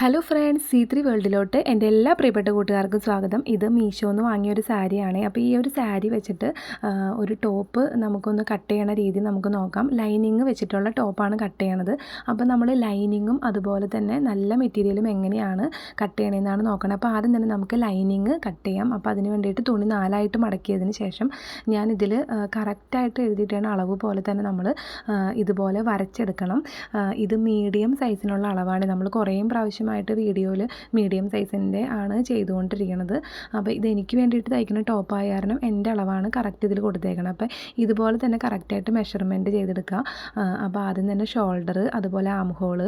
Hello friends C three വേൾഡിലോട്ട് എന്റെ എല്ലാ പ്രിയപ്പെട്ട കൂട്ടുകാർക്കും സ്വാഗതം. ഇത് മീഷോന്ന് വാങ്ങിയ ഒരു സാരിയാണ്. അപ്പോൾ ഈ ഒരു സാരി വെച്ചിട്ട് ഒരു ടോപ്പ് നമുക്കൊന്ന് കട്ട് ചെയ്യണ രീതി നമുക്ക് നോക്കാം. ലൈനിങ് വെച്ചിട്ടുള്ള ടോപ്പാണ് കട്ട് ചെയ്യണത്. അപ്പോൾ നമ്മൾ ലൈനിങ്ങും അതുപോലെ തന്നെ നല്ല മെറ്റീരിയലും എങ്ങനെയാണ് കട്ട് ചെയ്യണമെന്നാണ് നോക്കണം. അപ്പോൾ ആദ്യം തന്നെ നമുക്ക് ലൈനിങ് കട്ട് ചെയ്യാം. അപ്പോൾ അതിന് വേണ്ടിയിട്ട് തുണി നാലായിട്ട് മടക്കിയതിന് ശേഷം ഞാനിതിൽ കറക്റ്റായിട്ട് എഴുതിയിട്ടാണ് അളവ് പോലെ തന്നെ നമ്മൾ ഇതുപോലെ വരച്ചെടുക്കണം. ഇത് മീഡിയം സൈസിനുള്ള അളവാണ്. നമ്മൾ കുറേയും പ്രാവശ്യമായിട്ട് വീഡിയോയിൽ മീഡിയം സൈസിന്റെ ആണ് ചെയ്തുകൊണ്ടിരിക്കുന്നത്. അപ്പോൾ ഇത് എനിക്ക് വേണ്ടിയിട്ട് തയ്ക്കുന്ന ടോപ്പായ കാരണം എന്റെ അളവാണ് കറക്റ്റ് ഇതിൽ കൊടുത്തേക്കണം അപ്പോൾ ഇതുപോലെ തന്നെ കറക്റ്റായിട്ട് മെഷർമെന്റ് ചെയ്തെടുക്കുക. അപ്പോൾ ആദ്യം തന്നെ ഷോൾഡർ അതുപോലെ ആം ഹോൾ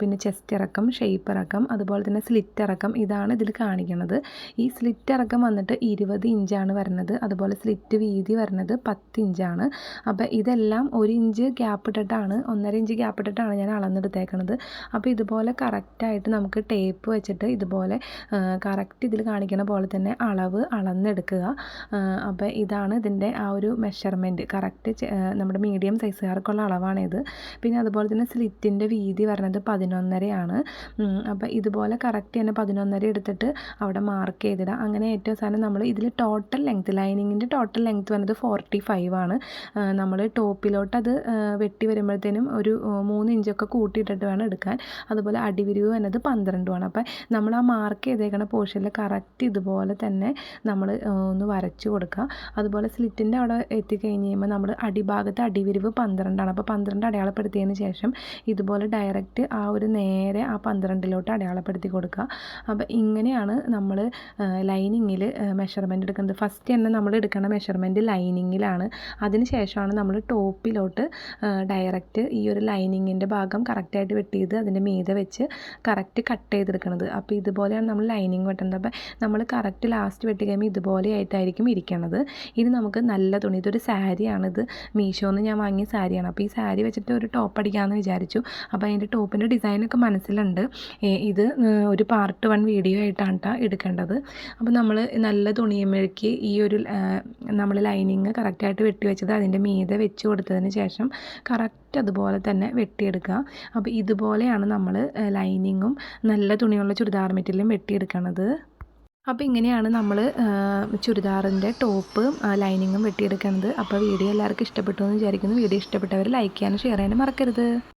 പിന്നെ ചെസ്റ്റ് ഇറക്കം ഷേപ്പ് ഇറക്കം അതുപോലെ തന്നെ സ്ലിറ്റ് ഇറക്കം ഇതാണ് ഇതിൽ കാണിക്കുന്നത് ഈ സ്ലിറ്റ് ഇറക്കം വന്നിട്ട് ഇരുപത് ഇഞ്ചാണ് വരുന്നത് അതുപോലെ സ്ലിറ്റ് വീതി വരുന്നത് പത്ത് ഇഞ്ചാണ് അപ്പോൾ ഇതെല്ലാം ഒരു ഇഞ്ച് ഗ്യാപ്പ് ഇട്ടിട്ടാണ് ഒന്നര ഇഞ്ച് ഗ്യാപ്പ് ഇട്ടിട്ടാണ് ഞാൻ അളന്നെടുത്തേക്കണത്. അപ്പോൾ ഇതുപോലെ കറക്റ്റായിട്ട് നമുക്ക് ടേപ്പ് വെച്ചിട്ട് ഇതുപോലെ കറക്റ്റ് ഇതിൽ കാണിക്കുന്ന പോലെ തന്നെ അളവ് അളന്നെടുക്കുക. അപ്പോൾ ഇതാണ് ഇതിന്റെ ആ ഒരു മെഷർമെന്റ് കറക്റ്റ് നമ്മുടെ മീഡിയം സൈസുകാർക്കുള്ള അളവാണിത്. പിന്നെ അതുപോലെ തന്നെ സ്ലിറ്റിന്റെ വീതി പറഞ്ഞത് പതിനൊന്നരയാണ്. അപ്പോൾ ഇതുപോലെ കറക്റ്റ് തന്നെ പതിനൊന്നര എടുത്തിട്ട് അവിടെ മാർക്ക് ചെയ്തിടുക അങ്ങനെ ഏറ്റവും സാധനം നമ്മൾ ഇതിൽ ടോട്ടൽ ലെങ്ത്ത് ലൈനിങ്ങിന്റെ ടോട്ടൽ ലെങ്ത്ത് വന്നത് ഫോർട്ടി ഫൈവ് ആണ് നമ്മൾ ടോപ്പിലോട്ട് അത് വെട്ടി വരുമ്പോഴത്തേനും ഒരു മൂന്ന് ഇഞ്ചൊക്കെ കൂട്ടിയിട്ടിട്ട് വേണം എടുക്കാൻ. അതുപോലെ അടിവിരിവ് വരുന്നത് പന്ത്രണ്ടുമാണ്. അപ്പം നമ്മൾ ആ മാർക്ക് ചെയ്തേക്കുന്ന പോർഷനിൽ കറക്റ്റ് ഇതുപോലെ തന്നെ നമ്മൾ ഒന്ന് വരച്ചു കൊടുക്കുക. അതുപോലെ സ്ലിറ്റിന്റെ അവിടെ എത്തിക്കഴിഞ്ഞ് കഴിയുമ്പോൾ നമ്മൾ അടിഭാഗത്ത് അടിവിരിവ് പന്ത്രണ്ടാണ്. അപ്പോൾ പന്ത്രണ്ട് അടയാളപ്പെടുത്തിയതിന് ശേഷം ഇതുപോലെ ഡയറക്റ്റ് ആ ഒരു നേരെ ആ പന്ത്രണ്ടിലോട്ട് അടയാളപ്പെടുത്തി കൊടുക്കുക. അപ്പോൾ ഇങ്ങനെയാണ് നമ്മൾ ലൈനിങ്ങിൽ മെഷർമെന്റ് എടുക്കുന്നത്. ഫസ്റ്റ് തന്നെ നമ്മൾ എടുക്കുന്ന മെഷർമെന്റ് ലൈനിങ്ങിലാണ് അതിന് ശേഷമാണ് നമ്മൾ ടോപ്പിലോട്ട് ഡയറക്റ്റ് ഈ ഒരു ലൈനിങ്ങിന്റെ ഭാഗം കറക്റ്റായിട്ട് വെട്ടിയത് അതിന്റെ മീതെ വെച്ച് കറക്റ്റ് കട്ട് ചെയ്തെടുക്കുന്നത് അപ്പോൾ ഇതുപോലെയാണ് നമ്മൾ ലൈനിങ് വെട്ടുന്നത് അപ്പോൾ നമ്മൾ കറക്റ്റ് ലാസ്റ്റ് വെട്ടി കഴിയുമ്പോൾ ഇതുപോലെ ആയിട്ടായിരിക്കും ഇരിക്കണത്. ഇത് നമുക്ക് നല്ല തുണി ഇതൊരു സാരിയാണ് ഇത് മീഷോന്ന് ഞാൻ വാങ്ങിയ സാരിയാണ്. അപ്പോൾ ഈ സാരി വെച്ചിട്ട് ഒരു ടോപ്പ് അടിക്കാമെന്ന് വിചാരിച്ചു. അപ്പോൾ അതിന്റെ ടോപ്പിന്റെ ഡിസൈനൊക്കെ മനസ്സിലുണ്ട്. ഇത് ഒരു പാർട്ട് വൺ വീഡിയോ ആയിട്ടാണ് കേട്ടോ എടുക്കേണ്ടത്. അപ്പോൾ നമ്മൾ നല്ല തുണിയമ്മയ്ക്ക് ഈ ഒരു നമ്മൾ ലൈനിങ് കറക്റ്റായിട്ട് വെട്ടി വെച്ചത് അതിന്റെ മീതെ വെച്ച് കൊടുത്തതിന് ശേഷം കറക്റ്റ് അതുപോലെ തന്നെ വെട്ടിയെടുക്കുക. അപ്പോൾ ഇതുപോലെയാണ് നമ്മൾ ലൈനിങ്ങും നല്ല തുണിയുള്ള ചുരിദാർ മെറ്റീരിയലും വെട്ടിയെടുക്കണത്. അപ്പോൾ ഇങ്ങനെയാണ് നമ്മൾ ചുരിദാറിന്റെ ടോപ്പ് ലൈനിങ്ങും വെട്ടിയെടുക്കുന്നത് അപ്പോൾ വീഡിയോ എല്ലാവർക്കും ഇഷ്ടപ്പെട്ടു എന്ന് വിചാരിക്കുന്നു. വീഡിയോ ഇഷ്ടപ്പെട്ടവർ ലൈക്ക് ചെയ്യാനും ഷെയർ ചെയ്യാനും മറക്കരുത്.